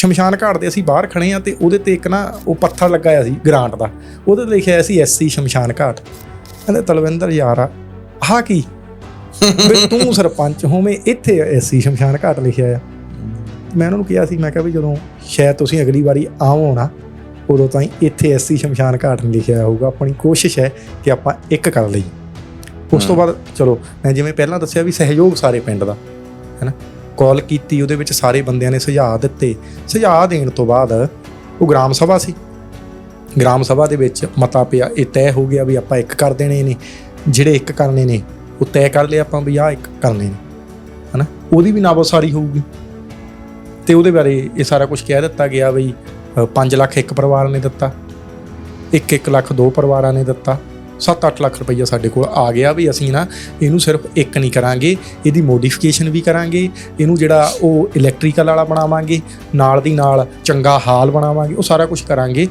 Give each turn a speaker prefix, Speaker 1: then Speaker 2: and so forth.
Speaker 1: ਸ਼ਮਸ਼ਾਨ ਘਾਟ ਦੇ ਅਸੀਂ ਬਾਹਰ ਖੜੇ ਆ ਤੇ ਉਹਦੇ ਤੇ ਇੱਕ ਨਾ ਉਹ ਪੱਥਰ ਲੱਗਾ ਹੋਇਆ ਸੀ ਗ੍ਰਾਂਟ ਦਾ। ਉਹਦੇ ਤੇ ਲਿਖਿਆ ਸੀ ਐਸਸੀ ਸ਼ਮਸ਼ਾਨ ਘਾਟ। ਕਹਿੰਦੇ ਤਲਵਿੰਦਰ ਯਾਰਾ ਆਹ ਕੀ? ਵੀ ਤੂੰ ਸਰਪੰਚ ਹੋਵੇਂ ਇੱਥੇ ਐਸਸੀ ਸ਼ਮਸ਼ਾਨ ਘਾਟ ਲਿਖਿਆ ਆ ਮੈਂ ਉਹਨਾਂ ਨੂੰ ਕਿਹਾ ਸੀ ਮੈਂ ਕਿਹਾ ਵੀ ਜਦੋਂ ਸ਼ਾਇਦ ਤੁਸੀਂ ਅਗਲੀ ਵਾਰੀ ਆਵੋ ਨਾ ਉਦੋਂ ਤਾਈਂ ਇੱਥੇ ਐਸਸੀ ਸ਼ਮਸ਼ਾਨ ਘਾਟ ਨਹੀਂ ਲਿਖਿਆ ਹੋਊਗਾ। ਆਪਣੀ ਕੋਸ਼ਿਸ਼ ਹੈ ਕਿ ਆਪਾਂ ਇੱਕ ਕਰ ਲਈ ਉਸ ਤੋਂ ਬਾਅਦ ਚਲੋ ਮੈਂ ਜਿਵੇਂ ਪਹਿਲਾਂ ਦੱਸਿਆ ਵੀ ਸਹਿਯੋਗ ਸਾਰੇ ਪਿੰਡ ਦਾ ਹੈਨਾ ਕਾਲ ਕੀਤੀ, ਉਹਦੇ ਵਿੱਚ ਸਾਰੇ ਬੰਦਿਆਂ ਨੇ ਸੁਝਾਅ ਦਿੱਤੇ। ਸੁਝਾਅ ਦੇਣ ਤੋਂ ਬਾਅਦ ਉਹ ਗ੍ਰਾਮ ਸਭਾ ਸੀ। ਗ੍ਰਾਮ ਸਭਾ ਦੇ ਵਿੱਚ ਮਤਾ ਪਿਆ, ਇਹ ਤੈਅ ਹੋ ਗਿਆ ਵੀ ਆਪਾਂ ਇੱਕ ਕਰ ਦੇਣੇ ਨੇ, ਜਿਹੜੇ ਇੱਕ ਕਰਨੇ ਨੇ, ਉਹ ਤੈਅ ਕਰ ਲਿਆ ਆਪਾਂ ਵੀ ਆਹ ਇੱਕ ਕਰਨੇ ਨੇ, ਹਨਾ? ਉਹਦੀ ਵੀ ਨਾਬੋਸਾਰੀ ਹੋਊਗੀ। ਤੇ ਉਹਦੇ ਬਾਰੇ ਇਹ ਸਾਰਾ ਕੁਝ ਕਹਿ ਦਿੱਤਾ ਗਿਆ ਬਈ 5 ਲੱਖ ਇੱਕ ਪਰਿਵਾਰ ਨੇ ਦਿੱਤਾ 1-1 ਲੱਖ ਦੋ ਪਰਿਵਾਰਾਂ ਨੇ ਦਿੱਤਾ। 7-8 ਲੱਖ ਰੁਪਈਆ ਸਾਡੇ ਕੋਲ ਆ ਗਿਆ ਵੀ ਅਸੀਂ ਨਾ ਇਹਨੂੰ ਸਿਰਫ ਇੱਕ ਨਹੀਂ ਕਰਾਂਗੇ, ਇਹਦੀ ਮੋਡੀਫਿਕੇਸ਼ਨ ਵੀ ਕਰਾਂਗੇ, ਇਹਨੂੰ ਜਿਹੜਾ ਉਹ ਇਲੈਕਟ੍ਰੀਕਲ ਵਾਲਾ ਬਣਾਵਾਂਗੇ, ਨਾਲ ਦੀ ਨਾਲ ਚੰਗਾ ਹਾਲ ਬਣਾਵਾਂਗੇ, ਉਹ ਸਾਰਾ ਕੁਝ ਕਰਾਂਗੇ।